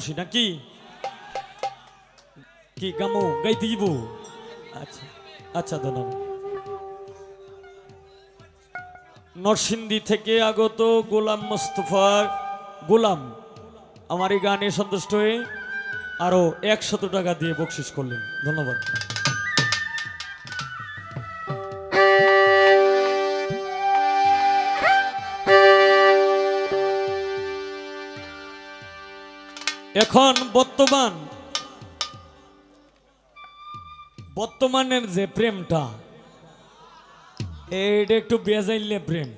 খুশি নাকি কি গামু গাইতে দিব আচ্ছা আচ্ছা ধন্যবাদ নরসিংদী থেকে আগত গোলাম মোস্তফা গোলাম আমার এই গানে সন্তুষ্ট হয়ে আরও একশত টাকা দিয়ে বকশিস করলেন। ধন্যবাদ। এখন বর্তমান, বর্তমানের যে প্রেমটা, এইটা একটু বেজাইলে প্রেম।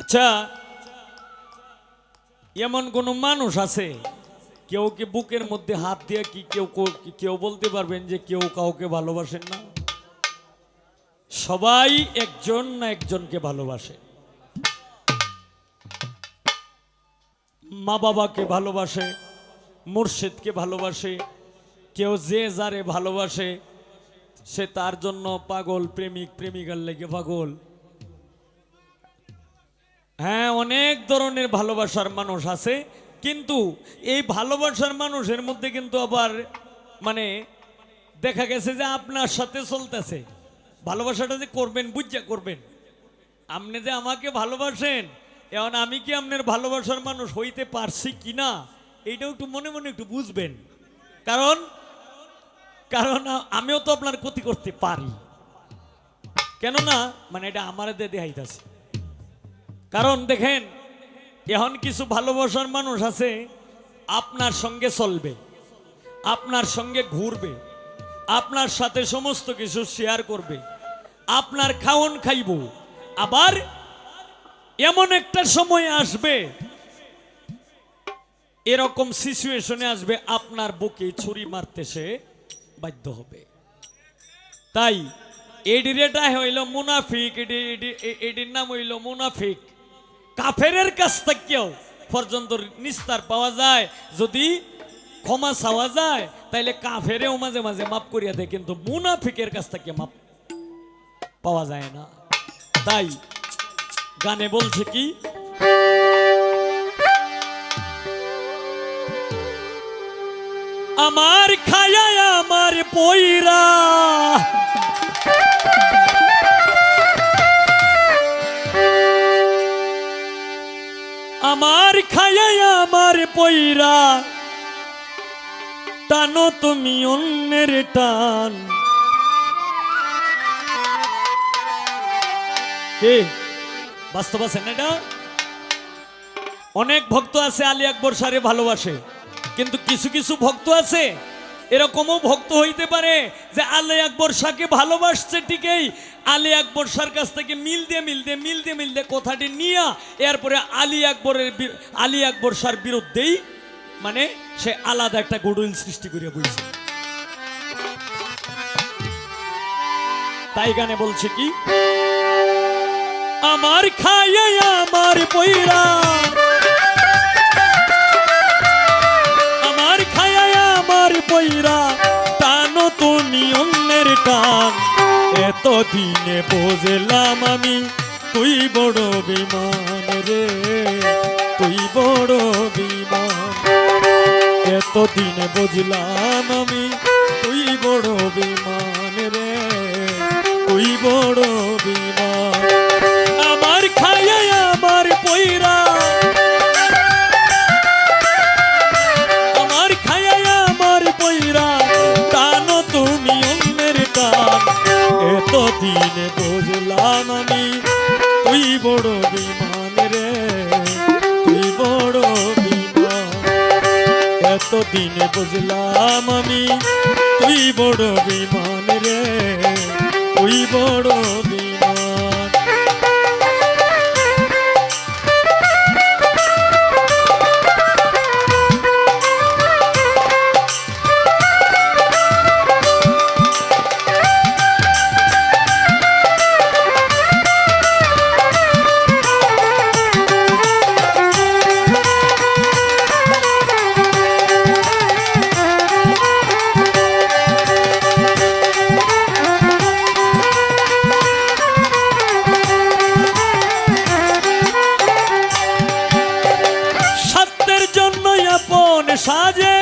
আচ্ছা এমন কোন মানুষ আছে, কেউ কি বুকের মধ্যে হাত দিয়ে কি কেউ কেউ বলতে পারবেন যে কেউ কাউকে ভালোবাসেন না? সবাই একজন না একজনকে ভালোবাসে। মা বাবাকে ভালোবাসে, মুর্শিদকে ভালোবাসে, কেউ যে যারে ভালোবাসে, সে তার জন্য পাগল, প্রেমিক, প্রেমিকার লেগে পাগল। হ্যাঁ অনেক ধরনের ভালোবাসার মানুষ আছে, কিন্তু এই ভালোবাসার মানুষের মধ্যে কিন্তু আবার মানে দেখা গেছে যে আপনার সাথে চলতেছে। ভালোবাসাটা যে করবেন বুঝা করবেন। আপনি যে আমাকে ভালোবাসেন এখন আমি কি আপনার ভালোবাসার মানুষ হইতে পারছি কি না এইটাও একটু মনে মনে একটু বুঝবেন। কারণ কারণ আমিও তো আপনার ক্ষতি করতে পারি। কেননা মানে এটা আমার দিয়ে দেখাইতেছে। কারণ দেখেন, এখন কিছু ভালোবাসার মানুষ আছে, আপনার সঙ্গে চলবে, আপনার সঙ্গে ঘুরবে, আপনার সাথে সমস্ত কিছু শেয়ার করবে, আপনার খাওন খাইব, আবার এমন একটা সময় আসবে, এরকম সিচুয়েশনে আসবে, আপনার বুকে ছুরি মারতে সে বাধ্য হবে। তাই এডির এটা হইল মুনাফিক এডির নাম হইল মুনাফিক। কাফেরের কাছ থেকেও পর্যন্ত নিস্তার পাওয়া যায়, যদি ক্ষমা চাওয়া যায়, তাইলে কাফেরেও মাঝে মাঝে মাপ করিয়া দেয়, কিন্তু মুনাফিকের কাছ থেকে মাপ পাওয়া যায় না। তাই গানে বলছে কি? আমার খায়ায় আমার পইরা। আমার খায়ায় আমার পইরা। টানো তুমি অন্যের টান। বাস্তব আছে না এটা? অনেক ভক্ত আছে, আলী আকবর সারে ভালোবাসে। কিন্তু কিছু কিছু ভক্ত আছে, এরকমও ভক্ত হইতে পারে যে আলী আকবর শাহকে ভালোবাসছে ঠিকই, আলী আকবর শাহর কাছ থেকে মিল দিয়ে মিল দিয়ে মিল দিয়ে মিল দিয়ে কথাটি নিয়ে এরপরে আলী আকবরের আলী আকবর শাহর বিরুদ্ধেই মানে সে আলাদা একটা গোডউইল সৃষ্টি করিয়া বলছে তাই গানে বলছে কি? আমার খাইয়া আমার পইরা আমার খাইয়া আমার পইরা টানো তুমি অন্যের টান। এত দিনে বুঝলাম আমি, তুই বড় বিমান রে। তুই বড় বিমান। এত দিনে বুঝলাম আমি, তুই বড় বিমান রে। তুই বড় বিমান। আমার আমার আমার পইরা টানো তুমি অন্যের টান। এত দিনে বুঝলাম আমি, তুই বড় বিমান রে, তুই বড় বিমান। এত দিনে বুঝলাম আমি, তুই বড় বিমান। সাজে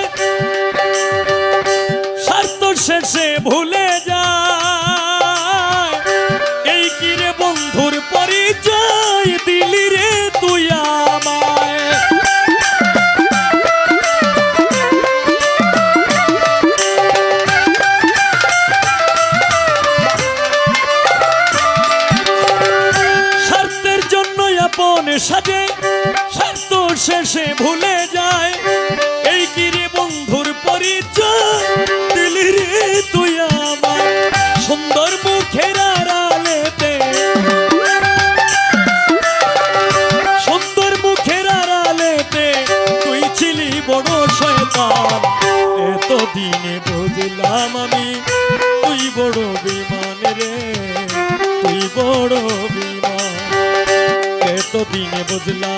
এতদিনে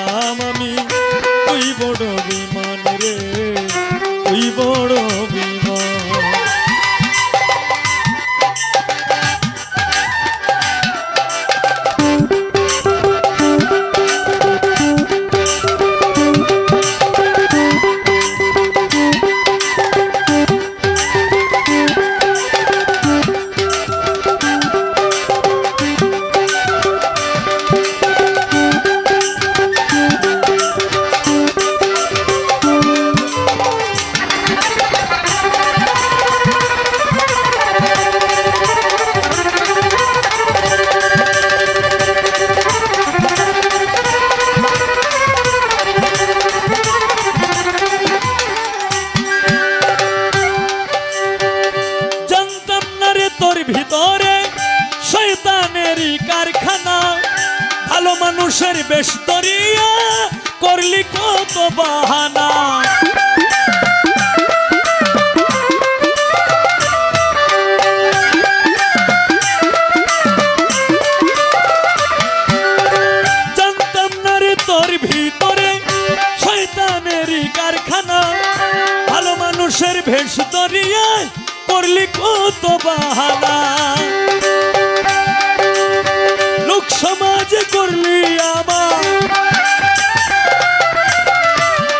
ভিতরে শয়তানেরই কারখানা। ভালো মানুষের বেশ দরিয়া, করলি কত বাহানা। ভিতরে কারখানা। ভালো মানুষের ভেষ করলি কত বাহানা। লোক সমাজে করলি আমার।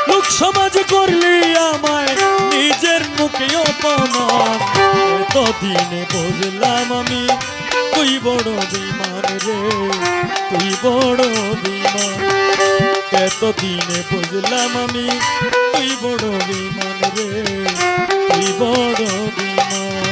লোক সমাজে করলি আমায়, নিজের মুখে অপমান। এতদিনে বুঝলাম আমি, তুই বড় বিমান রে, তুই বড় বিমান। এতদিনে বুঝলাম আমি, তুই বড় বিমান রে। বড় বিমান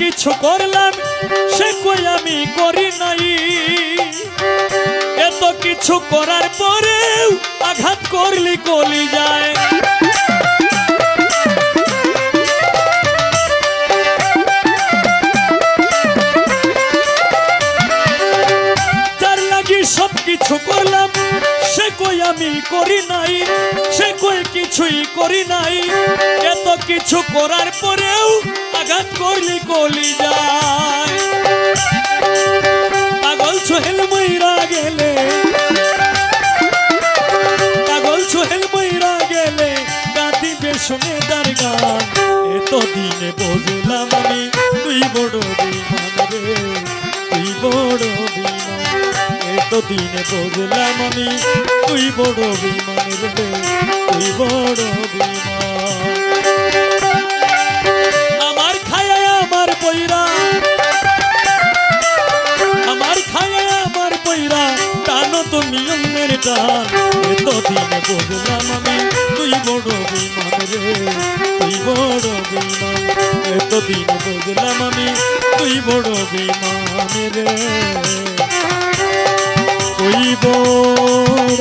কিছু করলাম, সে কই আমি করি নাই। এত কিছু করার পরেও আঘাত করলি কলি যায়। যার সব কিছু করলাম, সে কই আমি করি নাই, সে কই কিছুই করি নাই। এত কিছু করার পরেও আঘাত করলি কলি যায় দিনে বুঝলাম আমি। তুই বড় বিমান রে তুই বড় আমার খায় আমার বইরা আমার খায় আমার বইরা টানো তুমি অন্যের টান এত দিনে বুঝলাম আমি, তুই বড় বিমান তুই বড় বিমান। এত দিনে আমি, তুই বড় রে বিমান